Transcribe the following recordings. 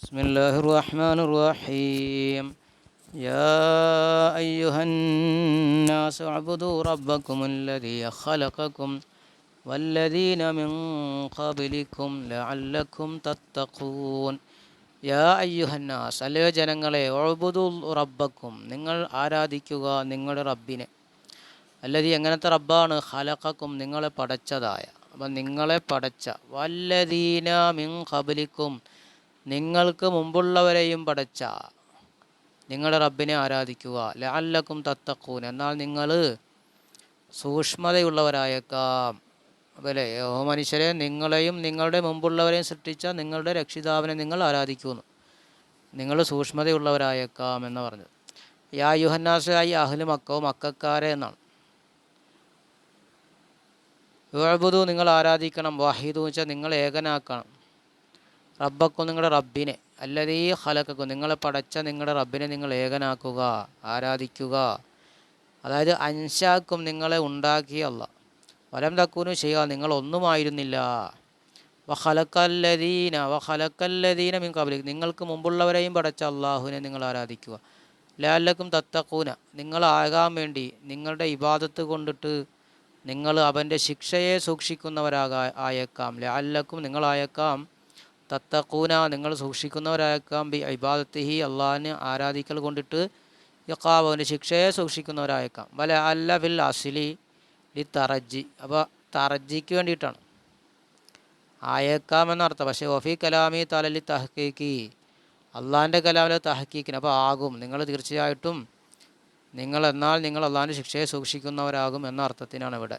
بسم الله الرحمن الرحيم يا أيها الناس اعبدوا ربكم الذي خلقكم والذين من قبلكم لعلكم تتقون യാ അയ്യുഹന്നാസ് അല്ലയോ ജനങ്ങളെ ഒഴുബുദു റബ്ബക്കും നിങ്ങൾ ആരാധിക്കുക നിങ്ങളുടെ റബ്ബിനെ അല്ലതി എങ്ങനത്തെ റബ്ബാണ് ഹലക്കക്കും നിങ്ങളെ പടച്ചതായ അപ്പം നിങ്ങളെ പടച്ച വല്ലദീന മിൻ ഖബലിക്കും നിങ്ങൾക്ക് മുമ്പുള്ളവരെയും പടച്ച നിങ്ങളുടെ റബ്ബിനെ ആരാധിക്കുക. ലാലക്കും തത്തക്കൂൻ എന്നാൽ നിങ്ങൾ സൂക്ഷ്മതയുള്ളവരായേക്കാം. അല്ലേ ഓ മനുഷ്യരെ നിങ്ങളെയും നിങ്ങളുടെ മുമ്പുള്ളവരെയും സൃഷ്ടിച്ച നിങ്ങളുടെ രക്ഷിതാവിനെ നിങ്ങൾ ആരാധിക്കുന്നു. നിങ്ങൾ സൂക്ഷ്മതയുള്ളവരായേക്കാം എന്ന് പറഞ്ഞത്. യാ യുഹന്നാസായി അഹ്ലു മക്കോ മക്കാരെ എന്നാണ്. യുഴബുദു നിങ്ങൾ ആരാധിക്കണം. വാഹിദു വെച്ചാൽ നിങ്ങൾ ഏകനാക്കണം. റബ്ബക്കും നിങ്ങളുടെ റബ്ബിനെ. അല്ലതീ ഹലക്കും നിങ്ങളെ പടച്ച നിങ്ങളുടെ റബ്ബിനെ നിങ്ങൾ ഏകനാക്കുക ആരാധിക്കുക. അതായത് അൻഷാക്കും നിങ്ങളെ ഉണ്ടാക്കിയല്ല വലം തക്കൂനും ചെയ്യുക നിങ്ങളൊന്നുമായിരുന്നില്ല വഹലക്കല്ലതീന വഹലക്കല്ലദീന മിൻ കബലി നിങ്ങൾക്ക് മുമ്പുള്ളവരെയും പടച്ച അള്ളാഹുവിനെ നിങ്ങൾ ആരാധിക്കുക. ലാലക്കും തത്തക്കൂന നിങ്ങളാകാൻ വേണ്ടി നിങ്ങളുടെ ഇബാദത്ത് കൊണ്ടിട്ട് നിങ്ങൾ അവന്റെ ശിക്ഷയെ സൂക്ഷിക്കുന്നവരാകാ ആയേക്കാം. ലാലക്കും നിങ്ങളായേക്കാം. തത്തക്കൂന നിങ്ങൾ സൂക്ഷിക്കുന്നവരായേക്കാം ബി ഇബാദത്തിഹി അള്ളാഹിനെ ആരാധിക്കൽ കൊണ്ടിട്ട് യക്കാവ് അവന്റെ ശിക്ഷയെ സൂക്ഷിക്കുന്നവരായേക്കാം. വല അല്ല ബിൽ അസിലി ലി തറജി അപ്പോൾ തറജിക്ക് വേണ്ടിയിട്ടാണ്. ആയേക്കാം എന്നർത്ഥം പക്ഷേ ഒഫി കലാമി തലലി തഹക്കീക്കി അള്ളാഹിന്റെ കലാമിലെ തഹക്കീക്കിന് അപ്പോൾ ആകും. നിങ്ങൾ തീർച്ചയായിട്ടും നിങ്ങൾ എന്നാൽ നിങ്ങൾ അള്ളാഹിന്റെ ശിക്ഷയെ സൂക്ഷിക്കുന്നവരാകും എന്ന അർത്ഥത്തിനാണ് ഇവിടെ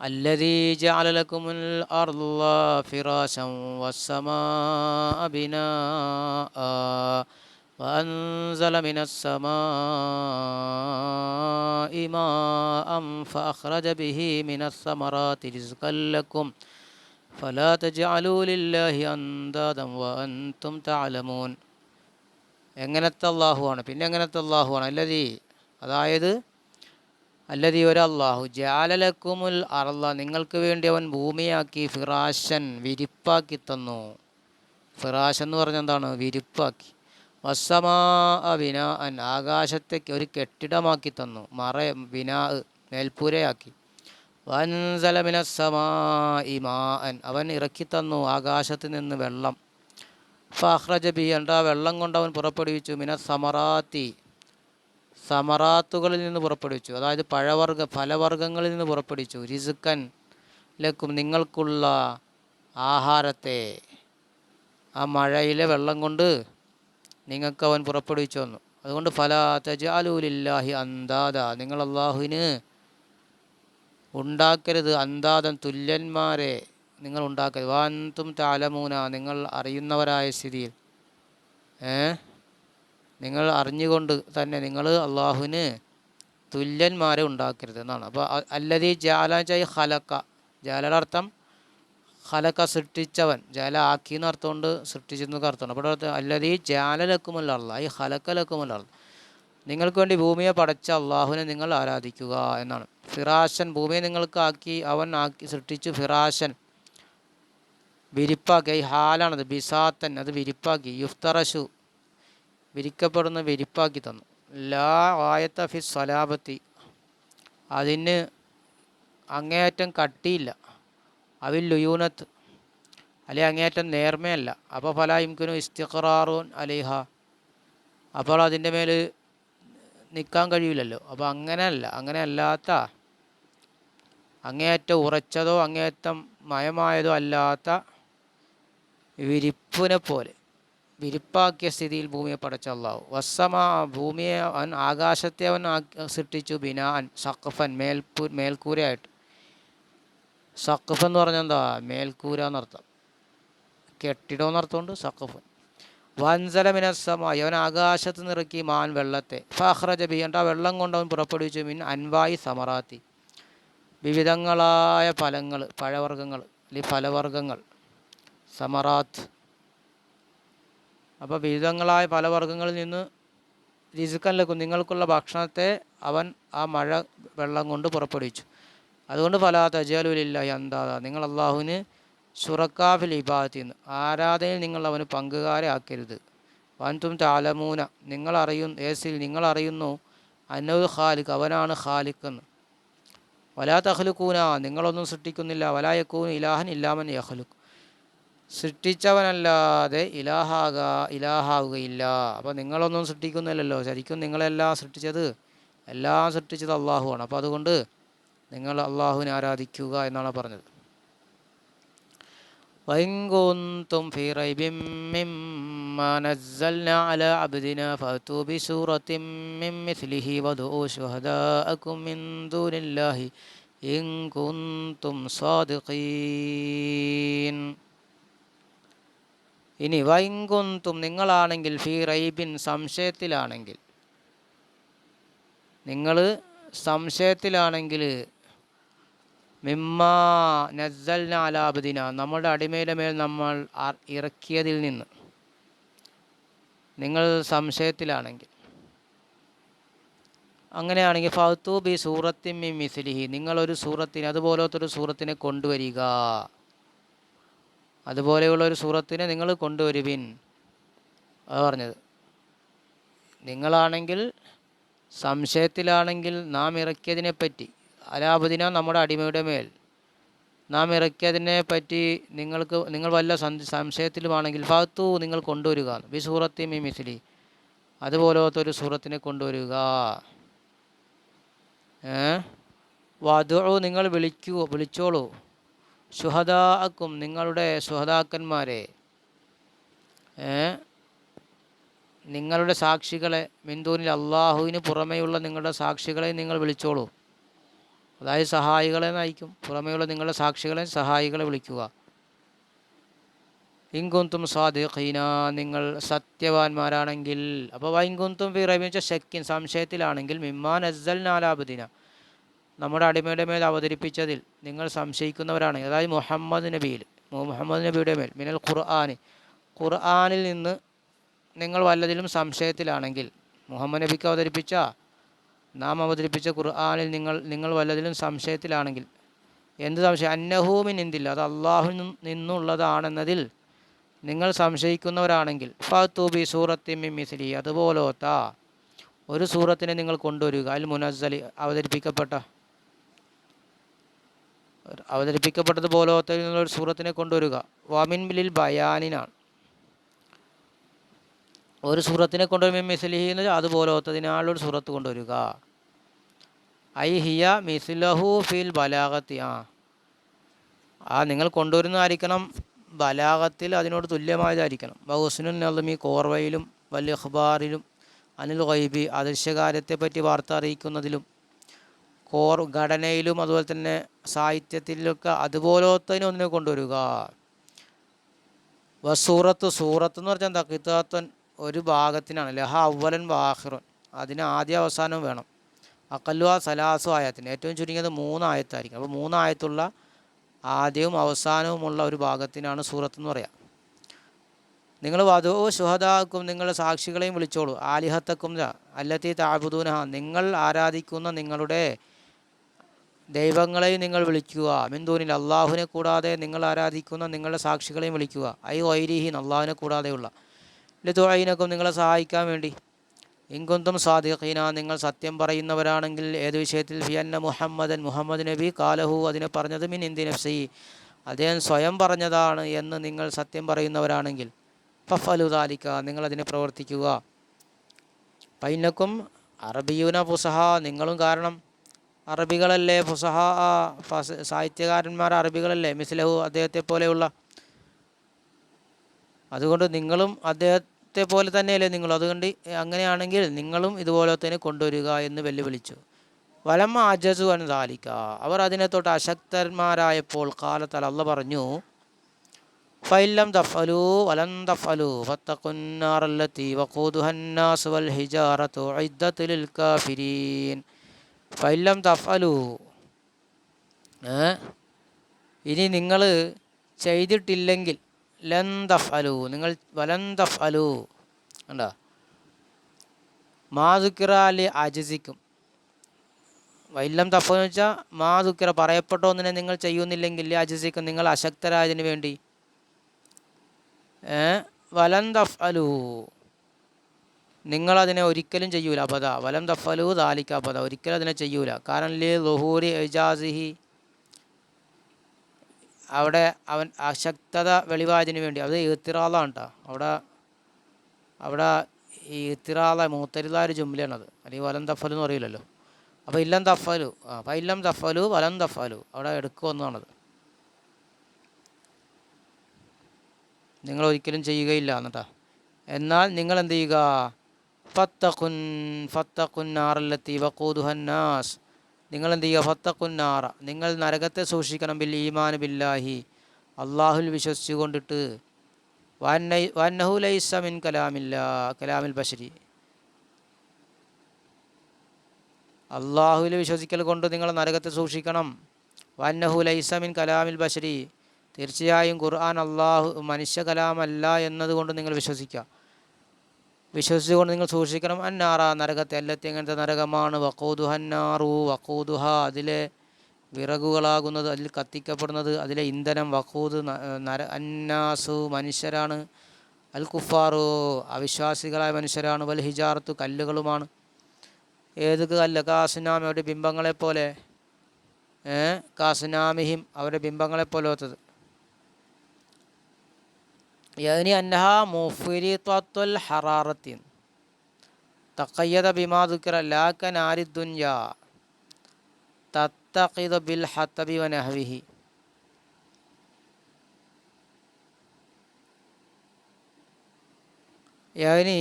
الذي جعل لكم الأرض فراشا والسماء بناء وأنزل من السماء ماء فأخرج به من الثمرات رزقا لكم فلا تجعلوا لله أندادا وأنتم تعلمون എങ്ങനത്തെ അള്ളാഹുവാണ് പിന്നെ എങ്ങനത്തെ അള്ളാഹുവാണ് അല്ലതി അതായത് അല്ലതി ഒരല്ലാഹു ജാലലക്കുമുൽ അറല്ല നിങ്ങൾക്ക് വേണ്ടി അവൻ ഭൂമിയാക്കി ഫിറാശൻ വിരിപ്പാക്കി തന്നു. ഫിറാശ് എന്ന് പറഞ്ഞ എന്താണ്? വിരിപ്പാക്കി. വസമാ ബിനാ അൻ ആകാശത്തേക്ക് ഒരു കെട്ടിടമാക്കി തന്നു. മറ ബിനാ മേൽപ്പൂരയാക്കി. വൻസലമിനസമാ ഇമാ അൻ അവൻ ഇറക്കി തന്നു ആകാശത്ത് നിന്ന് വെള്ളം. ഫഹ്റജ ബി ആ വെള്ളം കൊണ്ട് അവൻ പുറപ്പെടുവിച്ചു? മിന സമറാത്തി സമറാത്തുകളിൽ നിന്ന് പുറപ്പെടുവിച്ചു. അതായത് പഴവർഗ ഫലവർഗങ്ങളിൽ നിന്ന് പുറപ്പെടുവിച്ചു. റിസുക്കൻ ലക്കും നിങ്ങൾക്കുള്ള ആഹാരത്തെ ആ മഴയിലെ വെള്ളം കൊണ്ട് നിങ്ങൾക്ക് അവൻ പുറപ്പെടുവിച്ചു വന്നു അതുകൊണ്ട് ഫല തജാലൂലില്ലാഹി അന്താദ നിങ്ങൾ അള്ളാഹുവിന് ഉണ്ടാക്കരുത്. അന്താദം തുല്യന്മാരെ നിങ്ങൾ ഉണ്ടാക്കരുത്. വാന്തും താലമൂന നിങ്ങൾ അറിയുന്നവരായ സ്ഥിതിയിൽ. ഏ? നിങ്ങൾ അറിഞ്ഞുകൊണ്ട് തന്നെ നിങ്ങൾ അള്ളാഹുവിന് തുല്യന്മാരെ ഉണ്ടാക്കരുത് എന്നാണ്. അപ്പോൾ അല്ലതീ ജാലാചായി ഹലക്ക ജാലയുടെ അർത്ഥം ഹലക്ക സൃഷ്ടിച്ചവൻ. ജാല ആക്കി എന്ന് അർത്ഥമുണ്ട് സൃഷ്ടിച്ചെന്നൊക്കെ അർത്ഥമുണ്ട്. അപ്പോൾ അർത്ഥം അല്ലതീ ജാലലക്കുമല്ല അള്ള ഈ ഹലക്കലക്കുമല്ല അള്ള നിങ്ങൾക്ക് വേണ്ടി ഭൂമിയെ പടച്ച അള്ളാഹുവിനെ നിങ്ങൾ ആരാധിക്കുക എന്നാണ്. ഫിറാശൻ ഭൂമിയെ നിങ്ങൾക്ക് ആക്കി അവൻ ആക്കി സൃഷ്ടിച്ചു ഫിറാശൻ. വിരിപ്പാക്കി ഈ ഹാലാണത് ബിസാത്തൻ അത് വിരിപ്പാക്കി. യുഫ്തറശു വിരിക്കപ്പെടുന്ന വിരിപ്പാക്കി തന്നു. ലാ ആയത്ത ഫി സലാബത്തി അതിന് അങ്ങേയറ്റം കട്ടിയില്ല. അവിൽ ലുയൂനത്ത്. അല്ലെ അങ്ങേയറ്റം നേർമയല്ല. അപ്പോൾ ഫല ഇംകുനു ഇസ്തിഖറാറൂൻ അലിഹ. അപ്പോൾ അതിന്റെ മേൽ നിൽക്കാൻ കഴിയില്ലല്ലോ. അപ്പോൾ അങ്ങനെയല്ല. അങ്ങനെ അല്ലാത്ത അങ്ങേയറ്റം ഉറച്ചതോ അങ്ങേയറ്റം മയമായതോ അല്ലാത്ത വിരിപ്പിനെ പോലെ. വിരിപ്പാക്കിയ സ്ഥിതിയിൽ ഭൂമിയെ പടച്ച അള്ളാഹു. വസ്സമാ ഭൂമിയെ അവൻ ആകാശത്തെ അവൻ സൃഷ്ടിച്ചു ബിനാൻ സഖഫൻ മേൽപൂ മേൽക്കൂരയായിട്ട്. സഖഫ് എന്ന് പറഞ്ഞാൽ എന്താ? മേൽക്കൂര എന്നർത്ഥം. കെട്ടിടം എന്നർത്ഥമുണ്ട് സഖഫ് വൻസല മിനസ്സമായി അവൻ ആകാശത്ത് നിറക്കി മാൻ വെള്ളത്തെ. ഫഹ്റജ ബിയണ്ട വെള്ളം കൊണ്ട് അവൻ പുറപ്പെടുവിച്ചു മിൻ അൻവായി സമറാത്തി. വിവിധങ്ങളായ ഫലങ്ങൾ പഴവർഗങ്ങൾ അല്ലെങ്കിൽ ഫലവർഗങ്ങൾ. സമറാത്ത്. അപ്പോൾ വിവിധങ്ങളായ പല ഫലവർഗങ്ങളിൽ നിന്ന് രിസുക്കല്ലക്കും നിങ്ങൾക്കുള്ള ഭക്ഷണത്തെ അവൻ ആ മഴ വെള്ളം കൊണ്ട് പുറപ്പെടുവിച്ചു. അതുകൊണ്ട് ഫലാ തജാലുലില്ലാഹി എന്താ നിങ്ങൾ അള്ളാഹുവിന് ഷുറക്കാഫിൽ ഇബാദത്തിൽ നിന്ന് ആരാധനയിൽ നിങ്ങൾ അവന് പങ്കുകാരെ ആക്കരുത് വൻതും താലമൂന നിങ്ങൾ അറിയുന്നു ഏസിൽ നിങ്ങൾ അറിയുന്നു അന്നവ് ഖാലിഖ് അവനാണ് ഖാലിഖെന്ന് വലാ തഹ്ലുക്കൂന നിങ്ങളൊന്നും സൃഷ്ടിക്കുന്നില്ല. വലാ വലായക്കൂന് ഇലാഹൻ ഇല്ലാമൻ യഹ്ലുക്ക് സൃഷ്ടിച്ചവനല്ലാതെ ഇലാഹാക ഇലാഹാവുകയില്ല അപ്പോൾ നിങ്ങളൊന്നും സൃഷ്ടിക്കുന്നില്ലല്ലോ ശരിക്കും നിങ്ങളെല്ലാം സൃഷ്ടിച്ചത് എല്ലാം സൃഷ്ടിച്ചത് അള്ളാഹുവാണ് അപ്പോൾ അതുകൊണ്ട് നിങ്ങൾ അള്ളാഹുവിനെ ആരാധിക്കുക എന്നാണ് പറഞ്ഞത് وإن كنتم في ريب مما نزلنا على عبدنا فأتوا بسورة من مثله وادعوا شهداءكم من دون الله إن كنتم صادقين ഇനി വൈങ്കുന്തും നിങ്ങളാണെങ്കിൽ ഫീ റൈബിൻ സംശയത്തിലാണെങ്കിൽ. നിങ്ങൾ സംശയത്തിലാണെങ്കിൽ മിമ്മാ അലാബദിന നമ്മുടെ അടിമയുടെ മേൽ നമ്മൾ ഇറക്കിയതിൽ നിന്ന്. നിങ്ങൾ സംശയത്തിലാണെങ്കിൽ. അങ്ങനെയാണെങ്കിൽ ഫൗത്തൂബി സൂറത്തിൻ മിസ്ലിഹി നിങ്ങളൊരു സൂറത്തിന് അതുപോലത്തെ ഒരു സൂറത്തിനെ കൊണ്ടുവരിക. അതുപോലെയുള്ള ഒരു സൂറത്തിനെ നിങ്ങൾ കൊണ്ടുവരുവിൻ. അത് പറഞ്ഞത്. നിങ്ങളാണെങ്കിൽ സംശയത്തിലാണെങ്കിൽ നാം ഇറക്കിയതിനെ പറ്റി അലാബുദിന നമ്മുടെ അടിമയുടെ മേൽ നാം ഇറക്കിയതിനെ പറ്റി നിങ്ങൾക്ക് നിങ്ങൾ വല്ല സംശയത്തിലുമാണെങ്കിൽ ഫാത്തു നിങ്ങൾ കൊണ്ടുവരിക. ബി സൂറത്തി മി മിസ്ലി. അതുപോലത്തെ ഒരു സൂറത്തിനെ കൊണ്ടുവരിക. വധു നിങ്ങൾ വിളിക്കൂ വിളിച്ചോളൂ. സുഹദാക്കും നിങ്ങളുടെ സുഹദാക്കന്മാരെ നിങ്ങളുടെ സാക്ഷികളെ മിന്ദൂനിൽ അള്ളാഹുവിന് പുറമെയുള്ള നിങ്ങളുടെ സാക്ഷികളെ നിങ്ങൾ വിളിച്ചോളൂ. അതായത് സഹായികളെ നയിക്കും. പുറമെയുള്ള നിങ്ങളുടെ സാക്ഷികളെ സഹായികളെ വിളിക്കുക. ഇങ്കുന്തും സ്വാദിഖീന നിങ്ങൾ സത്യവാന്മാരാണെങ്കിൽ അപ്പോൾ വൈങ്കുന്തും ഫി റബി ശക്കിൻ സംശയത്തിലാണെങ്കിൽ മിമ്മാൻ അസൽ നാലാബുദിന നമ്മുടെ അടിമയുടെ മേൽ അവതരിപ്പിച്ചതിൽ നിങ്ങൾ സംശയിക്കുന്നവരാണ്. അതായത് മുഹമ്മദ് നബിയിൽ മുഹമ്മദ് നബിയുടെ മേൽ മിനൽ ഖുർആാന് ഖുർആാനിൽ നിന്ന് നിങ്ങൾ വല്ലതിലും സംശയത്തിലാണെങ്കിൽ മുഹമ്മദ് നബിക്ക് അവതരിപ്പിച്ച നാം അവതരിപ്പിച്ച ഖുർആാനിൽ നിങ്ങൾ നിങ്ങൾ വല്ലതിലും സംശയത്തിലാണെങ്കിൽ എന്ത് സംശയം? അന്നഹൂമിൻ എന്തില്ല അത് അള്ളാഹു നിന്നുള്ളതാണെന്നതിൽ നിങ്ങൾ സംശയിക്കുന്നവരാണെങ്കിൽ ഫാത്തൂബി സൂറത്തിമി മിസ്ലി അതുപോലോത്ത ഒരു സൂറത്തിനെ നിങ്ങൾ കൊണ്ടുവരിക. അൽ മുനസ്സലി അവതരിപ്പിക്കപ്പെട്ട അവതരിപ്പിക്കപ്പെട്ടത് ഒരു സൂറത്തിനെ കൊണ്ടുവരിക. വാമിൻ ബിലിൽ ബയാനിനാണ്. ഒരു സൂറത്തിനെ കൊണ്ടുവരുമ്പോൾ മിസ്ലിഹി എന്ന് വെച്ചാൽ അതുപോലത്തതിനാളൊരു സൂറത്ത് കൊണ്ടുവരിക. ഐ ഹിയ മിസ്ലഹു ഫിൽ ബലാഗത്തി. ആ ആ നിങ്ങൾ കൊണ്ടുവരുന്നതായിരിക്കണം ബലാഗത്തിൽ അതിനോട് തുല്യമായതായിരിക്കണം. ബഹുസ്നുൽ നദമി കോർവയിലും വലിയ അഖ്ബാറിലും അനിൽ ഗൈബി അദൃശ്യകാര്യത്തെപ്പറ്റി വാർത്ത അറിയിക്കുന്നതിലും കോർ ഘടനയിലും അതുപോലെ തന്നെ സാഹിത്യത്തിലൊക്കെ അതുപോലത്തതിനെ ഒന്നിനെ കൊണ്ടുവരിക. വസൂറത്ത് സൂറത്ത് എന്ന് പറഞ്ഞാൽ എന്താ? ഒരു ഭാഗത്തിനാണ്. ലഹ അവലൻ വാഹിറുൻ അതിന് ആദ്യ അവസാനം വേണം. അക്കല്ലുവ സലാസു ആയത്തിന്. ഏറ്റവും ചുരുങ്ങിയത് മൂന്നായത്തായിരിക്കും. അപ്പോൾ മൂന്നായത്തുള്ള ആദ്യവും അവസാനവുമുള്ള ഒരു ഭാഗത്തിനാണ് സൂറത്ത് എന്ന് പറയാം. നിങ്ങൾ വധു ശുഹദാക്കും നിങ്ങളുടെ സാക്ഷികളെയും വിളിച്ചോളൂ. ആലിഹത്തക്കും അല്ലത്തി താബുദൂനഹ. നിങ്ങൾ ആരാധിക്കുന്ന നിങ്ങളുടെ ദൈവങ്ങളെയും നിങ്ങൾ വിളിക്കുക. മിന്ദൂനിൽ അള്ളാഹുവിനെ കൂടാതെ നിങ്ങൾ ആരാധിക്കുന്ന നിങ്ങളുടെ സാക്ഷികളെയും വിളിക്കുക. ഐ വൈരിഹീൻ അള്ളാഹുവിനെ കൂടാതെയുള്ള. ലതുഐനക്കും നിങ്ങളെ സഹായിക്കാൻ വേണ്ടി. ഇങ്കുന്തും സാദിഖീന നിങ്ങൾ സത്യം പറയുന്നവരാണെങ്കിൽ ഏത് വിഷയത്തിൽ? ഫിയന്ന മുഹമ്മദൻ മുഹമ്മദ് നബി കാലഹു അതിനെ പറഞ്ഞത് മിൻ ഇന്ദി നഫ്സി. അദ്ദേഹം സ്വയം പറഞ്ഞതാണ് എന്ന് നിങ്ങൾ സത്യം പറയുന്നവരാണെങ്കിൽ. ഫഫലു താലിക്ക നിങ്ങളതിനെ പ്രവർത്തിക്കുക. പൈനക്കും അറബിയൂന പുസഹ നിങ്ങളും കാരണം. അറബികളല്ലേ? ഫുസഹ ഫസ സാഹിത്യകാരന്മാർ അറബികളല്ലേ? മിസ്ലഹു അദ്ദേഹത്തെ പോലെയുള്ള. അതുകൊണ്ട് നിങ്ങളും അദ്ദേഹത്തെ പോലെ തന്നെയല്ലേ നിങ്ങൾ? അതുകൊണ്ട് അങ്ങനെയാണെങ്കിൽ നിങ്ങളും ഇതുപോലെ തന്നെ കൊണ്ടുവരിക എന്ന് വെല്ലുവിളിച്ചു. വലം അജസു അൻ താലിക്ക അവർ അതിനെ തൊട്ട് അശക്തന്മാരായപ്പോൾ കാലത്താൽ അല്ല പറഞ്ഞു ഫൈലം ദഫലു വലം തഫലു ഫത്തക്കുന്നാറല്ലത്തി വഖൂദുഹന്നാസ് വൽ ഹിജാറത്തു ഉഇദ്ദത്ത് കാഫിരീൻ. ഫൈലം തഫലു ഇനി നിങ്ങൾ ചെയ്തിട്ടില്ലെങ്കിൽ ലൻ തഫലു നിങ്ങൾ വലന്തഫലു തഫലു കണ്ടോ? അല്ലെ അജസിക്കും. വൈല്ലം തഫെന്ന് വെച്ചാൽ മാതുക്കിറ പറയപ്പെട്ട ഒന്നിനെ നിങ്ങൾ ചെയ്യുന്നില്ലെങ്കിൽ അജസിക്കും. നിങ്ങൾ അശക്തരായതിനു വേണ്ടി. വലന്തഫലു വലം തഫ് അലൂ നിങ്ങളതിനെ ഒരിക്കലും ചെയ്യൂല. അബദ. വലം തഫലു ദാലിക്ക അബദ. ഒരിക്കലും അതിനെ ചെയ്യൂല. കാരണം ലി ലുഹൂരി എജാസിഹി അവിടെ അവൻ അശക്തത വെളിവായതിനു വേണ്ടി. അത് ഈത്തിറാളാണ് കേട്ടോ അവിടെ അവിടെ ഈ ഈത്തിറാള മൂത്തരിത ഒരു ജുംലയാണത് അല്ലെങ്കിൽ വലം തഫലു എന്ന് അറിയില്ലല്ലോ അപ്പോൾ ഇല്ലം തഫലു. ആ അപ്പം ഇല്ലം തഫലു വലം തഫലു. അവിടെ എടുക്കുമെന്നാണത് നിങ്ങൾ ഒരിക്കലും ചെയ്യുകയില്ല എന്നിട്ടാ. എന്നാൽ നിങ്ങൾ എന്ത് ചെയ്യുക? ഫത്തഖുൻ ഫത്തഖുൻ ഫത്തഖുന്നാറല്ലെത്തി വക്കൂദുഹന്നാസ് നിങ്ങൾ എന്ത് ചെയ്യുക ഫത്തഖുന്നാറ നിങ്ങൾ നരകത്തെ സൂക്ഷിക്കണം. ബിൽ ഈമാൻ ബില്ലാഹി. അള്ളാഹുൽ വിശ്വസിച്ചുകൊണ്ടിട്ട്. വന്നഹു ലൈസ മിൻ കലാമില്ല കലാമിൽ ബഷരി അള്ളാഹുവിൽ വിശ്വസിക്കൽ കൊണ്ട് നിങ്ങൾ നരകത്തെ സൂക്ഷിക്കണം. വന്നഹു ലൈസ മിൻ കലാമിൽ ബഷരി തീർച്ചയായും ഖുർആൻ അള്ളാഹു മനുഷ്യ കലാമല്ല എന്നതുകൊണ്ട് നിങ്ങൾ വിശ്വസിക്കുക. വിശ്വസിച്ചുകൊണ്ട് നിങ്ങൾ സൂക്ഷിക്കണം. അന്നാറ നരകത്തെ അല്ലത്തി അങ്ങനത്തെ നരകമാണ്. വക്കൂദുഹന്നാറു വക്കൂതുഹ അതിലെ വിറകുകളാകുന്നത് അതിൽ കത്തിക്കപ്പെടുന്നത് അതിലെ ഇന്ധനം വക്കൂത് നര അന്നാസു മനുഷ്യരാണ്. അൽ കുഫാറു അവിശ്വാസികളായ മനുഷ്യരാണ്. വൽ ഹിജാറത്തു കല്ലുകളുമാണ്. ഏത് കല്ല്? കാസുനാമി അവരുടെ ബിംബങ്ങളെപ്പോലെ കാസുനാമിഹിം അവരുടെ ബിംബങ്ങളെപ്പോലത്തത് യനി അന്നഹ മുഫിരിത്വൽ ഹറാറത്തിൻ തക്കയ്യത ബിമാതുക്കിറ ലാക്ക നാരിദ്ദുൻയ തത്തഖിദ ബിൽ ഹത്തബി വനഹവിഹി യനി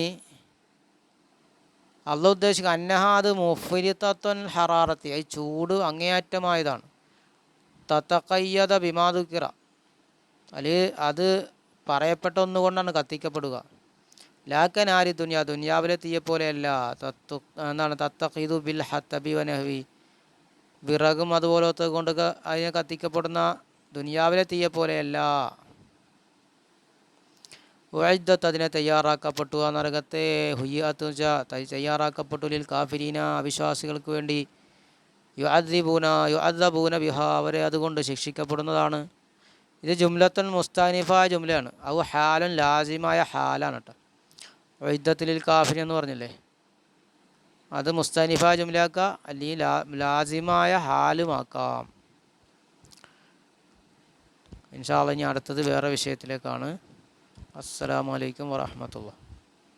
അല്ല ഉദ്ദേശിക്കുക അന്നഹാദ് അത് ഹറാറത്തി അത് ചൂട് അങ്ങേയറ്റമായതാണ്. തത്തക്കയ്യത ബിമാതുക്കിറ അല്ലെ അത് പറയപ്പെട്ട ഒന്നുകൊണ്ടാണ് കത്തിക്കപ്പെടുക. ലാക്കൻ ആരി ദുനിയ ദുനിയാവിലെ തീയെപ്പോലെയല്ല. തത്തു എന്താണ്? തത്തഖീദു ബിൽ ഹത്തബി വനഹവി. വിറകും അതുപോലത്തെ കൊണ്ട് അതിനെ കത്തിക്കപ്പെടുന്ന ദുനിയാവിലെ തീയെപ്പോലെയല്ല. വൈദ്യത്ത് അതിനെ തയ്യാറാക്കപ്പെട്ടു ആ നരകത്തെ. ഹുയ്യാത്ത് തയ്യാറാക്കപ്പെട്ടു ലിൽ കാഫിരീന അവിശ്വാസികൾക്ക് വേണ്ടി. യു അദ്ദിബൂന യു അദ്ദബൂന അവരെ അതുകൊണ്ട് ശിക്ഷിക്കപ്പെടുന്നതാണ്. ഇത് ജുംലത്തുൽ മുസ്താനിഫ ജുംലയാണ്. അത് ഹാലൻ ലാസിമായ ഹാലാണ് കേട്ടോ. വൈദ്യത്തിൽ കാഫിൻ എന്ന് പറഞ്ഞില്ലേ? അത് മുസ്താനിഫ ജുംലാക്ക അല്ലെങ്കിൽ ലാസിമായ ഹാലുമാക്കാം. ഇൻഷാല്ല ഇനി അടുത്തത് വേറെ വിഷയത്തിലേക്കാണ്. അസ്സലാമലൈക്കും വറഹമത്തുള്ള